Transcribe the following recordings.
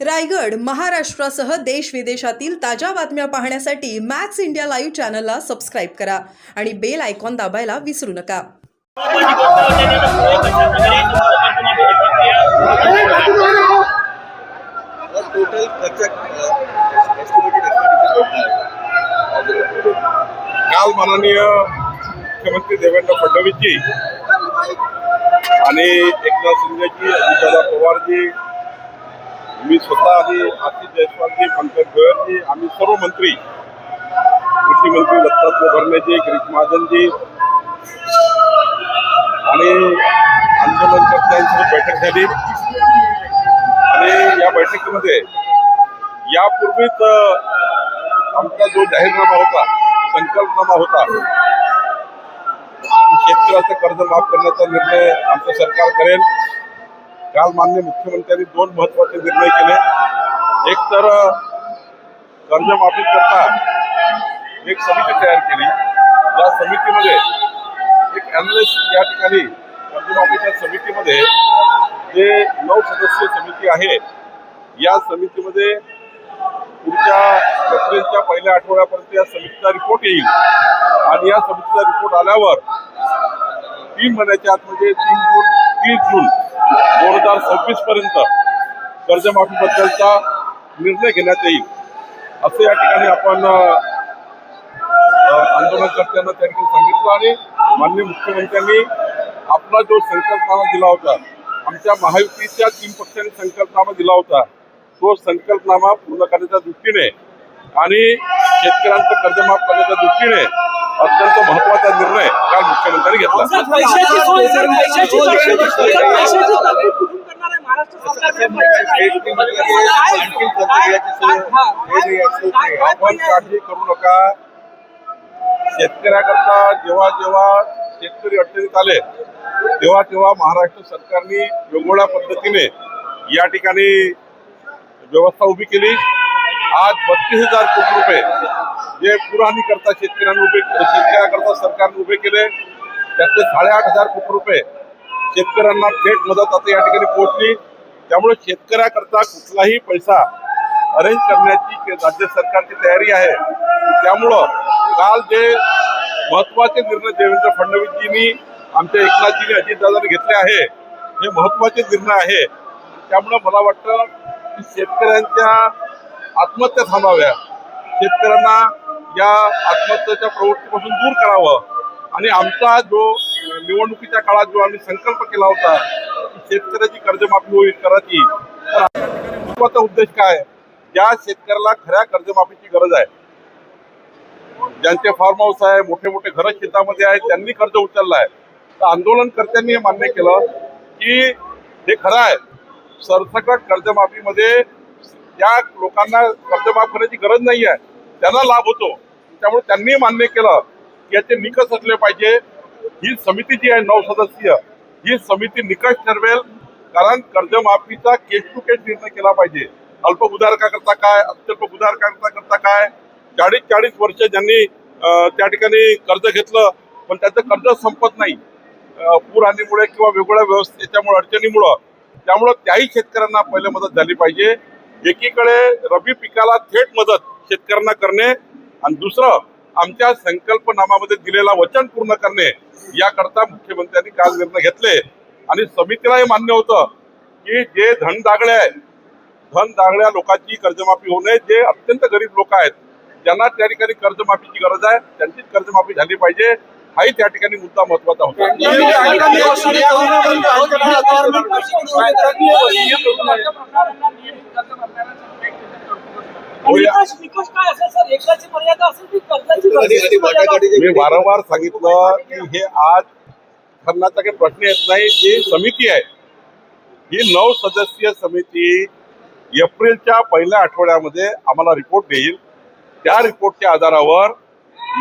रायगड महाराष्ट्रासह देश विदेशातील ताज्या बातम्या पाहण्यासाठी मॅक्स इंडिया लाईव्ह चॅनलला सबस्क्राईब करा आणि बेल आयकॉन दाबायला विसरू नका. काल माननीय मुख्यमंत्री देवेंद्र फडणवीसजी आणि एकनाथ शिंदेजी अजितदादा पवारजी मी स्वतः आणि आशिष जयस्वालजी पंकज गोयलजी आम्ही सर्व मंत्री कृषी मंत्री दत्तात्रय भरणेजी गिरीश महाजनजी आणि आंदोलनकर्त्यांसोबत बैठक झाली. आणि या बैठकीमध्ये यापूर्वीच आमचा जो जाहीरनामा होता संकल्पनामा होता शेतकऱ्याचं कर्ज माफ करण्याचा निर्णय आमचं सरकार करेल. काल मान्य मुख्यमंत्र्यांनी दोन महत्त्वाचे निर्णय केले. एक तर कर्जमाफी करता एक समिती तयार केली. या समितीमध्ये एक अनालिस्ट या ठिकाणी कर्जमाफीच्या समितीमध्ये जे नऊ सदस्यीय समिती आहे या समितीमध्ये पुढच्या एप्रिलच्या पहिल्या आठवड्यापर्यंत या समितीचा रिपोर्ट येईल. आणि या समितीचा रिपोर्ट आल्यावर तीन महिन्याच्या आतमध्ये म्हणजे तीन जून तीस जून दोन हजार सव्वीस पर्यंत कर्जमाफीबद्दलचा निर्णय घेण्यात येईल. असं या ठिकाणी आपण आंदोलनकर्त्यांना त्या ठिकाणी सांगितलं आणि माननीय मुख्यमंत्र्यांनी आपला जो संकल्पनामा दिला होता आमच्या महायुतीच्या तीन पक्षांनी संकल्पनामा दिला होता तो संकल्पनामा पूर्ण करण्याच्या दृष्टीने आणि शेतकऱ्यांचं कर्जमाफ करण्याच्या दृष्टीने अत्यंत महत्त्वाचा निर्णय काल मुख्यमंत्र्यांनी घेतला. आपण काळजी करू नका. शेतकऱ्याकरता जेव्हा जेव्हा शेतकरी अडचणीत आले तेव्हा तेव्हा महाराष्ट्र सरकारने वेगवेगळ्या पद्धतीने या ठिकाणी व्यवस्था उभी केली. आज बत्तीस हजार कोटी रुपये जे पुरहानी करता शेतकऱ्यांनी उभे शेतकऱ्याकरता सरकारने उभे केले त्यातले साडेआठ हजार कोटी रुपये शेतकऱ्यांना थेट मदत आता या ठिकाणी पोहोचली. त्यामुळे शेतकऱ्याकरता कुठलाही पैसा अरेंज करण्याची राज्य सरकारची तयारी आहे. त्यामुळं काल जे महत्त्वाचे निर्णय देवेंद्र फडणवीसजींनी आमच्या एकनाथजींनी अजितदादांनी घेतले आहे हे महत्त्वाचे निर्णय आहे. त्यामुळं मला वाटतं की शेतकऱ्यांच्या आत्महत्या थांबाव्या. शेतकऱ्यांना या आत्महत्येच्या प्रवृत्तीपासून दूर करावं. आणि आमचा जो निवडणुकीच्या काळात जो आम्ही संकल्प केला होता की शेतकऱ्याची कर्जमाफी होईल करायची तर महत्त्वाचा उद्देश काय? ज्या शेतकऱ्याला खऱ्या कर्जमाफीची गरज आहे. ज्यांचे फार्म हाऊस आहे मोठे मोठे घरं शेतामध्ये आहेत त्यांनी कर्ज उचललं आहे तर आंदोलनकर्त्यांनी हे मान्य केलं की हे खरं आहे. सरसकट कर्जमाफीमध्ये ज्या लोकांना कर्जमाफ करण्याची गरज नाही आहे त्यांना लाभ होतो. त्यामुळे त्यांनी मान्य केलं की याचे निकष असले पाहिजे. ही समिती जी आहे नऊ सदस्यीय ही समिती निकष ठरवेल. कारण कर्जमाफीचा केस टू केस निर्णय केला पाहिजे. अल्प करता काय अत्यल्प करता करता काय? चाळीस चाळीस वर्ष ज्यांनी त्या ठिकाणी कर्ज घेतलं पण त्याचं कर्ज संपत नाही. पूर आणीमुळे किंवा वेगवेगळ्या व्यवस्थेच्यामुळे अडचणीमुळं. त्यामुळं त्याही शेतकऱ्यांना पहिले मदत झाली पाहिजे. एकीकडे रबी पिकाला थेट मदत शेतकऱ्यांना करणे आणि दुसरं आमच्या संकल्पनामामध्ये दिलेला वचन पूर्ण करणे याकरता मुख्यमंत्र्यांनी काल निर्णय घेतले आणि समितीला हे मान्य होतं की जे धन दागळे आहे धन दागड्या लोकांची कर्जमाफी होऊ नये जे अत्यंत गरीब लोक आहेत ज्यांना त्या ठिकाणी कर्जमाफीची गरज आहे त्यांचीच कर्जमाफी झाली पाहिजे हाही त्या ठिकाणी मुद्दा महत्त्वाचा होता मी वारंवार सांगितलं की हे आज ठरण्याचा काही प्रश्न येत नाही. जी समिती आहे ही नऊ सदस्यीय समिती एप्रिलच्या पहिल्या आठवड्यामध्ये आम्हाला रिपोर्ट देईल. त्या रिपोर्टच्या आधारावर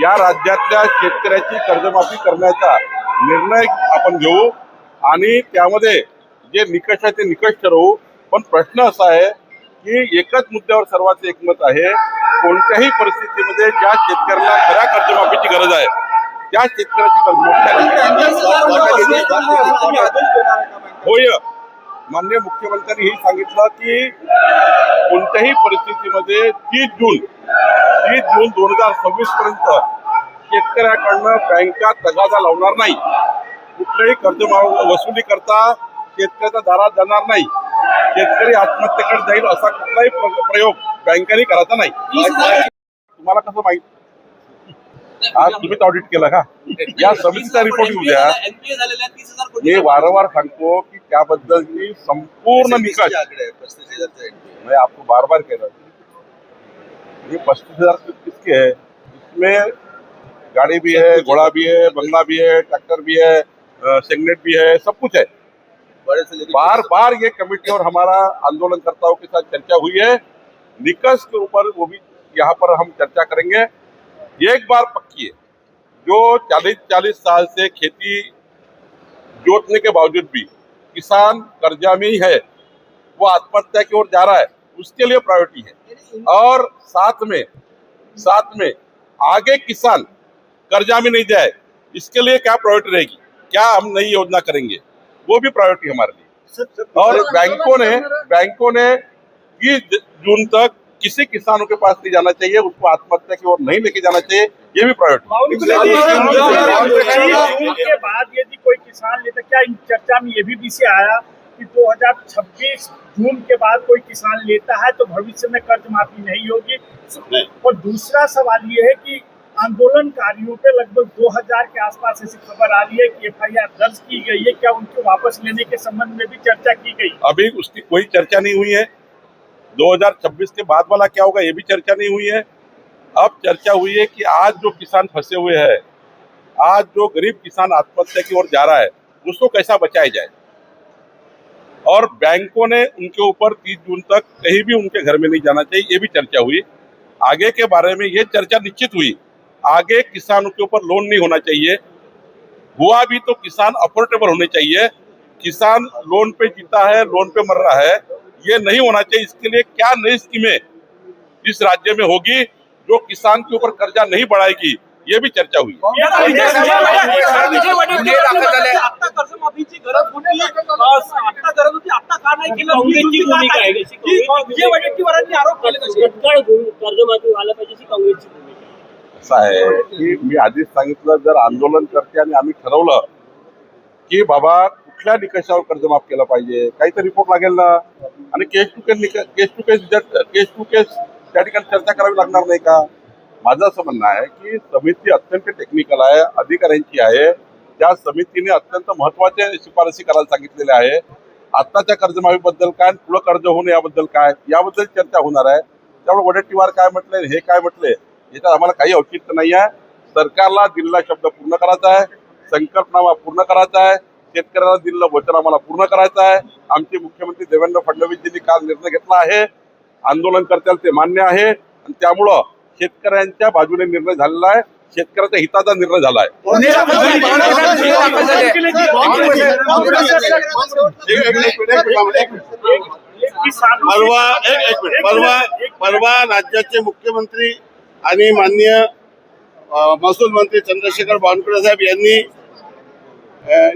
या राज्यातल्या शेतकऱ्याची कर्जमाफी करण्याचा निर्णय आपण घेऊ. आणि त्यामध्ये जे निकष आहे ते निकष ठरवू. पण प्रश्न असा आहे की एकच मुद्द्यावर सर्वांचं एकमत आहे. कोणत्याही परिस्थितीमध्ये ज्या शेतकऱ्याला खऱ्या कर्जमाफीची गरज आहे त्या शेतकऱ्याची कर्जमाफी होय. मान्य मुख्यमंत्र्यांनी हे सांगितलं की कोणत्याही परिस्थितीमध्ये तीस जून तीस जून दोन हजार सव्वीस पर्यंत शेतकऱ्याकडनं बँका तगादा लावणार नाही. कुठल्याही कर्ज वसुली करता शेतकऱ्याच्या दारात जाणार नाही. शेतकरी आत्महत्येकडे जाईल असा कुठलाही प्र- प्रयोग बँकेने करायचा नाही. तुम्हाला कसं माहित? आज तुम्हीच ऑडिट केला का? या समितीचा रिपोर्ट येऊ द्या. मी वारंवार सांगतो की संपूर्ण निकष मैं आपको बार बार कह रहा हूँ. ये पच्चीस हज़ार किसके है? इसमें गाड़ी भी है घोड़ा भी है बंगला भी है ट्रैक्टर भी है सेगनेट भी है सब कुछ है। बार बार ये कमेटी और हमारा आंदोलनकर्ताओं के साथ चर्चा हुई है। निकष के ऊपर वो भी यहाँ पर हम चर्चा करेंगे। एक बार पक्की है जो 40-40 साल से खेती जोतने के बावजूद भी किसान कर्जा में ही है वो आत्महत्या की ओर जा रहा है उसके लिए प्रायोरिटी है। और साथ में साथ में आगे किसान कर्जा में नहीं जाए इसके लिए क्या प्रायोरिटी रहेगी? क्या हम नई योजना करेंगे? वो भी प्रायोरिटी हमारे लिए। और बैंकों ने बैंकों ने बीस जून तक किसी किसानों के पास नहीं जाना चाहिए उसको आत्महत्या की ओर नहीं लेके जाना चाहिए ये भी प्रायोरिटी के बाद यदि कोई किसान लेता क्या चर्चा में ये भी विषय आया कि 2026 जून के बाद कोई किसान लेता है तो भविष्य में कर्ज माफ़ी नहीं होगी? और दूसरा सवाल ये है कि आंदोलनकारियों पे लगभग 2000 के आसपास ऐसी खबर आ रही है कि एफआईआर दर्ज की गई है। क्या उनको वापस लेने के संबंध में भी चर्चा की गई? अभी उसकी कोई चर्चा नहीं हुई है। 2026 के बाद वाला क्या होगा, ये भी चर्चा नहीं हुई है। अब चर्चा हुई है कि आज जो किसान फंसे हुए हैं, आज जो गरीब किसान आत्महत्या की ओर जा रहा है, उसको कैसा बचाया जाए? और बैंकों ने उनके ऊपर 30 जून तक कहीं भी उनके घर में नहीं जाना चाहिए, ये भी चर्चा हुई। आगे के बारे में ये चर्चा निश्चित हुई आगे किसानों के ऊपर लोन नहीं होना चाहिए। हुआ भी तो किसान अफोर्डेबल होने चाहिए। किसान लोन पे जीता है लोन पे मर रहा है ये नहीं होना चाहिए। इसके लिए क्या नई स्कीमें इस राज्य में होगी जो किसान के ऊपर कर्जा नहीं बढ़ाएगी? ये भी चर्चा हुई। कर्जमाफी व्हायला पाहिजे असं आहे की मी आधीच सांगितलं जर आंदोलन करते आणि आम्ही ठरवलं की बाबा कुठल्या निकषावर कर्ज माफ केलं पाहिजे काहीतरी रिपोर्ट लागेल ना. आणि case to case case to case case to case त्या ठिकाणी चर्चा करावी लागणार नाही का? माझं असं म्हणणं आहे की समिती अत्यंत टेक्निकल आहे अधिकाऱ्यांची आहे. त्या समितीने अत्यंत महत्त्वाचे शिफारसी करायला सांगितलेल्या आहे. आत्ताच्या कर्जमाफीबद्दल काय आणि पुढं कर्ज होणे याबद्दल काय याबद्दल चर्चा होणार आहे. त्यामुळे वडेट्टीवार काय म्हटले हे काय म्हटले याच्यात आम्हाला काही औचित्य नाही आहे. सरकारला दिलेला शब्द पूर्ण करायचा आहे. संकल्पनामा पूर्ण करायचा आहे. शेतकऱ्याला दिलेलं वचन आम्हाला पूर्ण करायचं आहे. आमचे मुख्यमंत्री देवेंद्र फडणवीसजींनी काल निर्णय घेतला आहे. आंदोलनकर्त्याला ते मान्य आहे. आणि त्यामुळं शेतकऱ्यांच्या बाजूने निर्णय झालेला आहे. शेतकऱ्याच्या हिताचा निर्णय झाला आहे. परवा परवा राज्याचे मुख्यमंत्री आणि माननीय महसूल मंत्री चंद्रशेखर बावनकुळे साहेब यांनी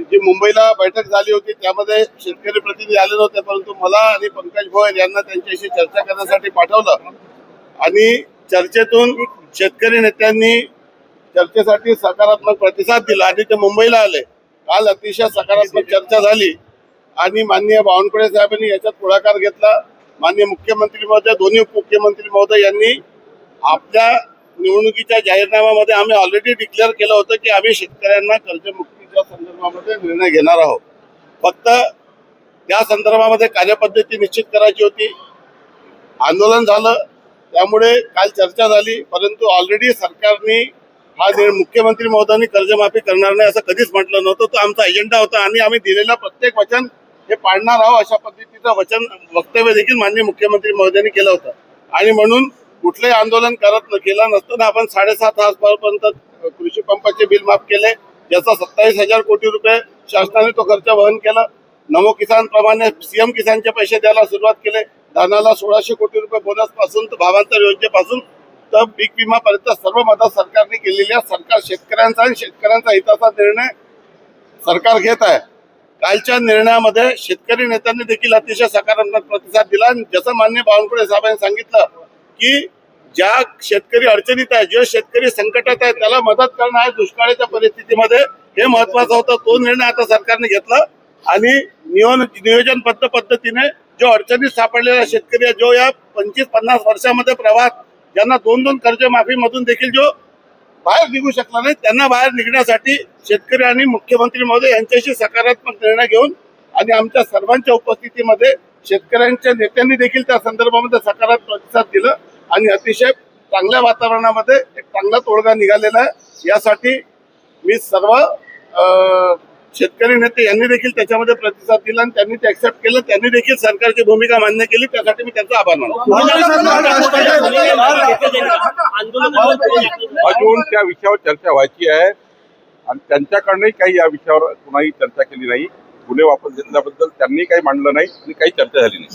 जी मुंबईला बैठक झाली होती त्यामध्ये शेतकरी प्रतिनिधी आले नव्हते परंतु मला आणि पंकज भोयर यांना त्यांच्याशी चर्चा करण्यासाठी पाठवलं. आणि चर्चेतून शेतकरी नेत्यांनी चर्चेसाठी सकारात्मक प्रतिसाद दिला आणि ते मुंबईला आले. काल अतिशय सकारात्मक चर्चा झाली. आणि माननीय बावनकुळे साहेबांनी याच्यात पुढाकार घेतला. माननीय मुख्यमंत्री महोदय दोन्ही उपमुख्यमंत्री महोदय यांनी आपल्या निवडणुकीच्या जाहीरनाम्यामध्ये आम्ही ऑलरेडी डिक्लेअर केलं होतं की आम्ही शेतकऱ्यांना कर्जमुक्तीच्या संदर्भामध्ये निर्णय घेणार आहोत. फक्त त्या संदर्भामध्ये कार्यपद्धती निश्चित करायची होती. आंदोलन झालं. त्यामुळे काल चर्चा झाली. परंतु ऑलरेडी सरकारने हा मुख्यमंत्री महोदयांनी कर्जमाफी करणार नाही असं कधीच म्हटलं नव्हतं. तो आमचा एजेंडा होता. आणि आम्ही दिलेलं प्रत्येक वचन हे पाळणार आहोत अशा पद्धतीचं वचन वक्तव्य देखील माननीय मुख्यमंत्री महोदयांनी केलं होतं. आणि म्हणून कुठलंही आंदोलन करत न केलं नसताना आपण साडेसात हजारपर्यंत कृषी पंपाचे बिल माफ केले ज्याचा सत्तावीस हजार कोटी रुपये शासनाने तो खर्च वहन केला. नमो किसान प्रमाणे सीएम किसानचे पैसे द्यायला सुरुवात केले. धानाला सोळाशे कोटी रुपये बोनसपासून तर भावांतर योजनेपासून तर पीक विमापर्यंत सर्व मदत सरकारने केलेली आहे. सरकार शेतकऱ्यांचा आणि शेतकऱ्यांचा हिताचा निर्णय सरकार घेत आहे. कालच्या निर्णयामध्ये शेतकरी नेत्यांनी देखील अतिशय सकारात्मक प्रतिसाद दिला आणि जसं मान्य बावनकुळे साहेबांनी सांगितलं की ज्या शेतकरी अडचणीत आहे जे शेतकरी संकटात आहे त्याला मदत करणं आहे दुष्काळाच्या परिस्थितीमध्ये हे महत्वाचं होतं. तो निर्णय आता सरकारने घेतला आणि नियोन नियोजनबद्ध पद्धतीने जो अडचणीत सापडलेला शेतकरी आहे जो या पंचवीस पन्नास वर्षामध्ये प्रवास ज्यांना दोन दोन कर्जमाफीमधून देखील जो बाहेर निघू शकला नाही त्यांना बाहेर निघण्यासाठी शेतकरी आणि मुख्यमंत्री महोदय यांच्याशी सकारात्मक निर्णय घेऊन आणि आमच्या सर्वांच्या उपस्थितीमध्ये शेतकऱ्यांच्या नेत्यांनी देखील त्या संदर्भामध्ये सकारात्मक प्रतिसाद दिलं आणि अतिशय चांगल्या वातावरणामध्ये एक चांगला तोडगा निघालेला आहे. यासाठी मी सर्व अं, शेतकरी नेते यांनी देखील त्याच्यामध्ये प्रतिसाद दिला आणि त्यांनी ते ऍक्सेप्ट केलं. त्यांनी देखील सरकारची भूमिका मान्य केली. त्यासाठी मी त्यांचा आभार मानतो. आंदोलन अजून त्या विषयावर चर्चा व्हायची आहे. आणि त्यांच्याकडनंही काही या विषयावर कुणाही चर्चा केली नाही. गुन्हे वापस घेतल्याबद्दल त्यांनी काही मांडलं नाही आणि काही चर्चा झाली नाही.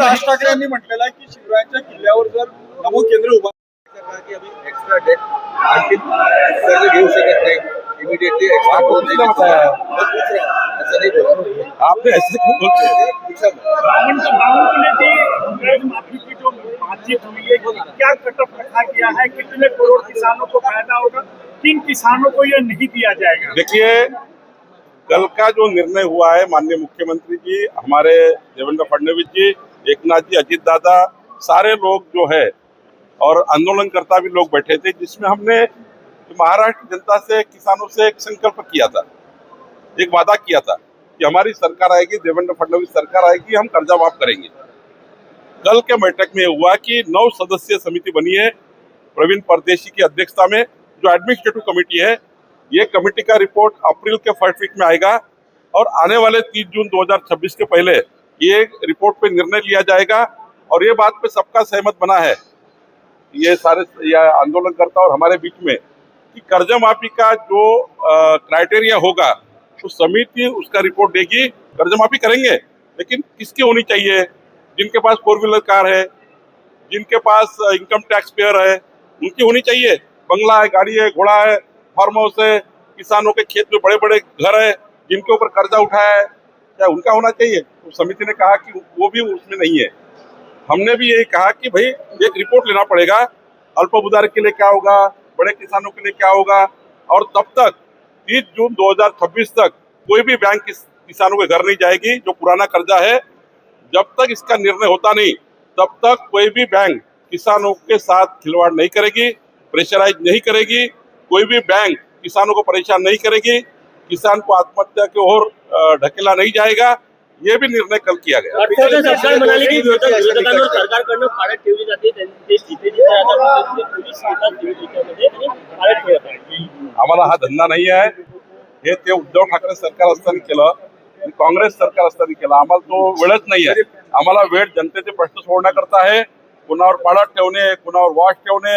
राज ठाकरे- यांनी म्हटलेलं आहे की शिवरायांच्या किल्ल्यावर जर नमो केंद्र उभा की अभी एक्स्ट्रा डेट आणखी कर्ज घेऊ शकत नाही. इमिडिएटली एक्स्ट्रा करून नाही बोला आपने ऐसे क्यों बोलते. हैं? रखा गया है? कितने करोड़ किसानों को फ़ायदा होगा? किन किसानों को यह नहीं दिया जाएगा। देखिए कल का जो निर्णय हुआ है, माननीय मुख्यमंत्री जी, हमारे देवेंद्र फडणवीस जी, एकनाथ जी, अजीत दादा, सारे लोग जो है, और आंदोलनकर्ता भी लोग बैठे थे, जिसमें हमने महाराष्ट्र जनता से, किसानों से एक संकल्प किया था। एक वादा किया था कि हमारी सरकार आएगी, देवेंद्र फडणवीस सरकार आएगी, हम कर्जा माफ़ करेंगे। कल के बैठक में हुआ कि नौ सदस्यीय समिति बनी है, प्रवीण परदेशी की अध्यक्षता में, जो एडमिनिस्ट्रेटिव कमेटी है ये कमेटी का रिपोर्ट अप्रैल के फ़र्स्ट वीक में आएगा और आने वाले 30 जून 2026 के पहले ये रिपोर्ट पे निर्णय लिया जाएगा और ये बात पे सबका सहमत बना है। ये सारे ये आंदोलनकर्ता और हमारे बीच में कि कर्ज माफ़ी का जो क्राइटेरिया होगा तो समिति उसका रिपोर्ट देगी, कर्ज माफ़ी करेंगे। लेकिन किसकी होनी चाहिए? जिनके पास फोर व्हीलर कार है, जिनके पास इनकम टैक्स पेयर है, उनकी होनी चाहिए। बंगला है, गाड़ी है, घोड़ा है फार्म हाउस है किसानों के खेत में बड़े बड़े घर है जिनके ऊपर कर्जा उठाया है क्या उनका होना चाहिए? तो समिति ने कहा कि वो भी उसमें नहीं है। हमने भी यही कहा कि भाई एक रिपोर्ट लेना पड़ेगा। अल्प उदार के लिए क्या होगा? बड़े किसानों के लिए क्या होगा? और तब तक 30 जून 2026 तक कोई भी बैंक किस, किसानों के घर नहीं जाएगी जो पुराना कर्जा है। जब तक इसका निर्णय होता नहीं तब तक कोई भी बैंक किसानों के साथ खिलवाड़ नहीं करेगी प्रेशराइज नहीं करेगी। कोई भी बैंक किसानों को परेशान नहीं करेगी किसान को आत्महत्या की ओर ढकेला नहीं जाएगा ये भी निर्णय कल किया गया। सरकार म्हणाले की विरोधकांवर सरकारकडनं पाळत ठेवली जाते आहेत आम्हाला हा धंदा नाही आहे. हे ते उद्धव ठाकरे सरकार असताना केलं आणि काँग्रेस सरकार असताना केलं. आम्हाला तो वेळच नाही आहे. आम्हाला वेळ जनतेचे प्रश्न सोडण्याकरता आहे. कुणावर पाळत ठेवणे कुणावर वॉच ठेवणे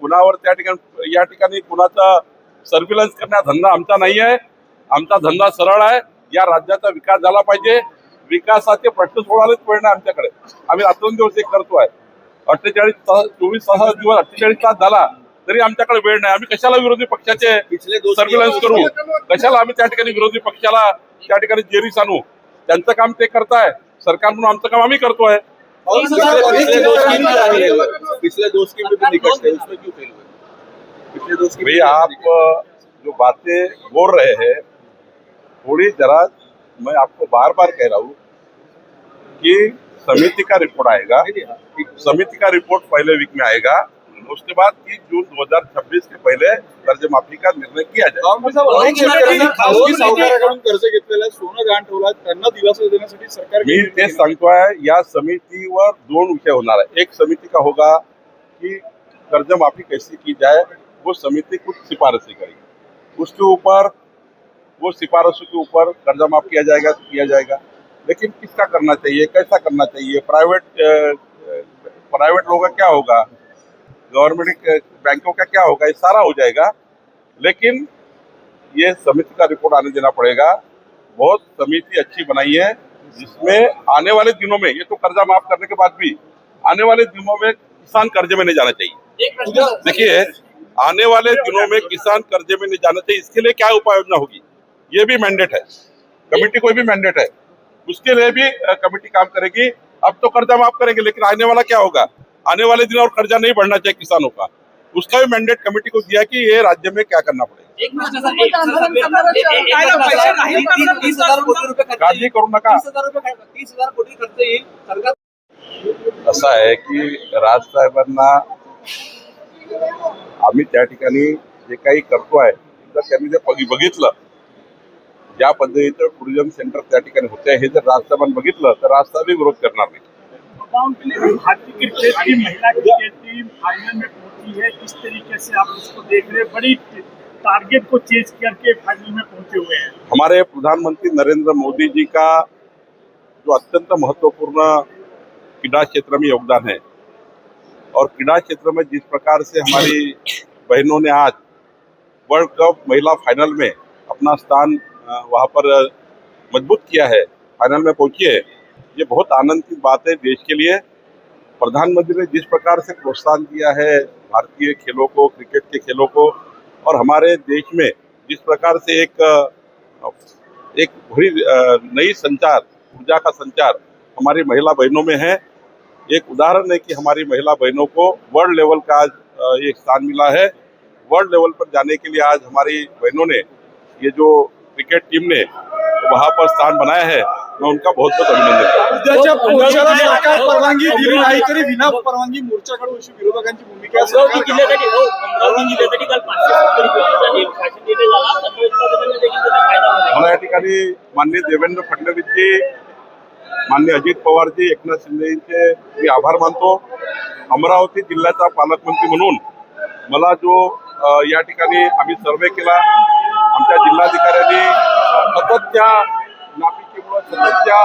कुणावर त्या ठिकाणी या ठिकाणी कुणाचा सर्व्हिलन्स करण्या धंदा आमचा नाही आहे. आमचा धंदा सरळ आहे. या राज्याचा विकास झाला पाहिजे. विकासाचे प्रश्न सोडवायलाच वेळ नाही आमच्याकडे. आम्ही रात्रंदिवस एक करतो आहे अठ्ठेचाळीस तास चोवीस तास दिवस अठ्ठेचाळीस तास झाला तरी आमच्याकडे वेळ नाही. आम्ही कशाला विरोधी पक्षाचे सर्व्हिलन्स करू? कशाला आम्ही त्या ठिकाणी विरोधी पक्षाला त्या ठिकाणी जेरीस आणू? त्यांचं काम ते करताय. सरकार म्हणून आमचं काम आम्ही करतोय. पिछले पिछले दो स्कीम में फेल हुए पिछले दो स्कीम में भी निकट थे उसमें क्यों फेल हुए पिछले दो स्कीम भाई आप जो बातें बोल रहे हैं थोड़ी जरा मैं आपको बार बार कह रहा हूँ कि समिति का रिपोर्ट आएगा समिति का रिपोर्ट पहले वीक में आएगा उसके बाद तीस जून 2026 के पहले कर्ज माफ़ी का निर्णय किया सावकाराकडून कर्ज घेतलेलं सोनं गहाण ठेवलं त्यांना दिलासा देण्यासाठी सरकार मी तेच सांगतोय या समितीवर दोन विषय होणार है एक समिति का होगा कि कर्ज माफ़ी कैसे की जाए वो समिति कुछ सिफारिशें करेगी। उसके ऊपर वो सिफारिशों के ऊपर कर्जा माफ़ किया जाएगा तो किया जाएगा। लेकिन किसका करना चाहिए कैसा करना चाहिए? प्राइवेट प्राइवेट लोगों का क्या होगा? गवर्नमेंट बैंकों का क्या होगा ये सारा हो जाएगा। लेकिन ये समिति का रिपोर्ट आने देना पड़ेगा। बहुत समिति अच्छी बनाई है जिसमें आने वाले दिनों में ये तो कर्जा माफ़ करने के बाद भी आने वाले दिनों में किसान कर्जे में नहीं जाना चाहिए। देखिए आने वाले दिनों में किसान कर्जे में नहीं जाना चाहिए इसके लिए क्या उपाय योजना होगी? ये भी मैंडेट है। कमेटी को भी मैंडेट है। उसके लिए भी कमेटी काम करेगी। अब तो कर्जा माफ़ करेंगे लेकिन आने वाला क्या होगा? आने वाले दिन और कर्जा नहीं बढ़ना चाहिए किसानों का उसका भी मैंडेट कमेटी को दिया कि ये राज्य में क्या करना पड़ेगा खर्च काळजी. करू नका खर्च- खर्च असं आहे की राजसाहेबांना आम्ही त्या ठिकाणी जे काही करतो आहे जर त्यांनी जर बघि- बघितलं ज्या पद्धतीचं टुरिझम सेंटर त्या ठिकाणी होते हे जर राजसाहेबांनी बघितलं तर राजसाहेब विरोध करणार नाही युवाओं के लिए भारतीय क्रिकेट टीम महिला क्रिकेट टीम फाइनल में पहुँची है। किस तरीके से आप उसको देख रहे हैं। बड़ी टारगेट को चेज करके फाइनल में पहुँचे हुए हैं। हमारे प्रधानमंत्री नरेंद्र मोदी जी का जो अत्यंत महत्वपूर्ण क्रीड़ा क्षेत्र में योगदान है और क्रीड़ा क्षेत्र में जिस प्रकार से हमारी बहनों ने आज वर्ल्ड कप महिला फाइनल में अपना स्थान वहाँ पर मज़बूत किया है फाइनल में पहुँची है ये बहुत आनंद की बात है देश के लिए। प्रधानमंत्री ने जिस प्रकार से प्रोत्साहन दिया है भारतीय खेलों को, क्रिकेट के खेलों को, और हमारे देश में जिस प्रकार से एक एक नई संचार, ऊर्जा का संचार हमारी महिला बहनों में है। एक उदाहरण है कि हमारी महिला बहनों को वर्ल्ड लेवल का आज एक स्थान मिला है। वर्ल्ड लेवल पर जाने के लिए आज हमारी बहनों ने, ये जो क्रिकेट टीम ने वहाँ पर स्थान बनाया है मैं उनका बहुत बहुत अभिनंदन करता हूं। हो. मला या ठिकाणी माननीय देवेंद्र फडणवीसजी माननीय अजित पवारजी एकनाथ शिंदेचे मी आभार मानतो अमरावती जिल्ह्याचा पालकमंत्री म्हणून मला जो या ठिकाणी आम्ही सर्वे केला आमच्या जिल्हाधिकाऱ्यांनी सततच्या नापिकीमुळं सततच्या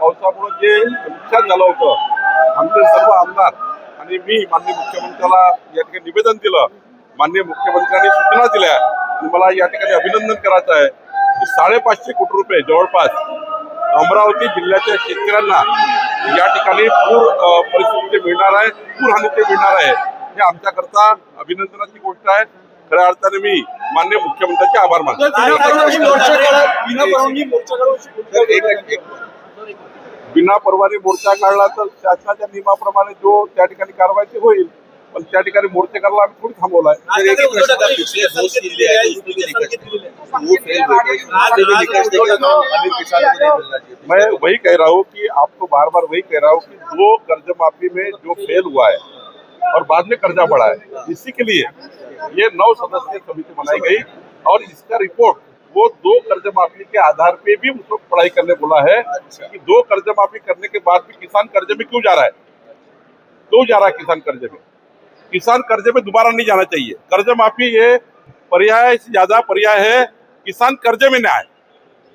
पावसामुळं जे नुकसान झालं होतं आमचे सर्व आमदार आणि मी माननीय मुख्यमंत्र्याला या ठिकाणी निवेदन दिलं. माननीय मुख्यमंत्र्यांनी सूचना दिल्या आणि मला या ठिकाणी अभिनंदन करायचं आहे की साडेपाचशे कोटी रुपये जवळपास अमरावती जिल्ह्याच्या शेतकऱ्यांना या ठिकाणी पूर परिस्थिती मिळणार आहे पूर हानीचे मिळणार आहे. हे आमच्याकरता अभिनंदनाची गोष्ट आहे. खऱ्या अर्थाने मी माननीय मुख्यमंत्र्यांचे आभार मानतो विना परवानगी मोर्चा काढा विना परवानगी मोर्चा काढू अशी भूमिका सर, एक- एक- एक- बिना परवाने मोर्चा काढला तर शासनाच्या नियमाप्रमाणे जो त्या ठिकाणी कारवाई ती होईल पण त्या ठिकाणी मोर्चे करायला आम्ही थोडी थांबवलाय. सर, एक ही प्रश्न था, पिछले होस्ट दिल्ली है उसमें भी निकल वो फेल हो गए उसमें भी निकल देगा तो अमीर किसान को नहीं मिलना चाहिए मैं वही कह रहा हूँ कि आपको बार बार वही कह रहा हूँ कि दो कर्ज माफी में जो फेल हुआ है और बाद में कर्जा बढ़ा है इसी के लिए ये नौ सदस्यीय समिति बनाई गई और इसका रिपोर्ट वो दो कर्ज माफ़ी के आधार पे भी उसको पढ़ाई करने बोला है कि दो कर्ज माफ़ी करने के बाद भी किसान कर्ज में क्यों जा रहा है? क्यों जा रहा है किसान कर्ज में? किसान कर्ज में दोबारा नहीं जाना चाहिए। कर्ज माफ़ी ये पर्याय से ज़्यादा पर्याय है किसान कर्ज में न आए।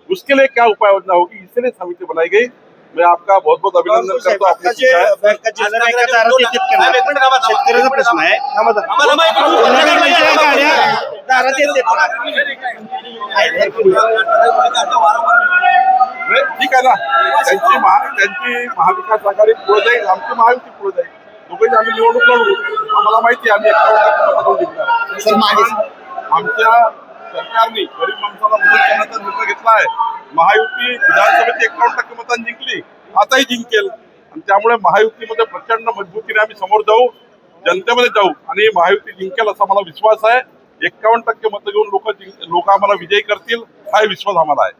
उसके लिए क्या उपाय योजना होगी? इसलिए समिति बनाई गई। मैं आपका बहुत बहुत अभिनंदन करता हूँ है शेतकऱ्याचा प्रश्न आहे नाही, ठीक आहे ना त्यांची महा त्यांची महाविकास आघाडी पुढे जाईल आमची महायुती पुढे जाईल दोघेही आम्ही निवडणूक लढू आम्हाला माहिती आहे आम्ही जिंकणार आमच्या सरकारने गरीब माणसाला मदत करण्याचा निर्णय घेतला आहे. महायुती विधानसभेची एकावन्न टक्के मतांनी जिंकली आताही जिंकेल. आणि त्यामुळे महायुतीमध्ये प्रचंड मजबूतीने आम्ही समोर जाऊ जनतेमध्ये जाऊ आणि महायुती जिंकेल असा मला विश्वास आहे. एकावन्न टक्के मतं घेऊन लोक लोक आम्हाला विजयी करतील हा विश्वास आम्हाला आहे.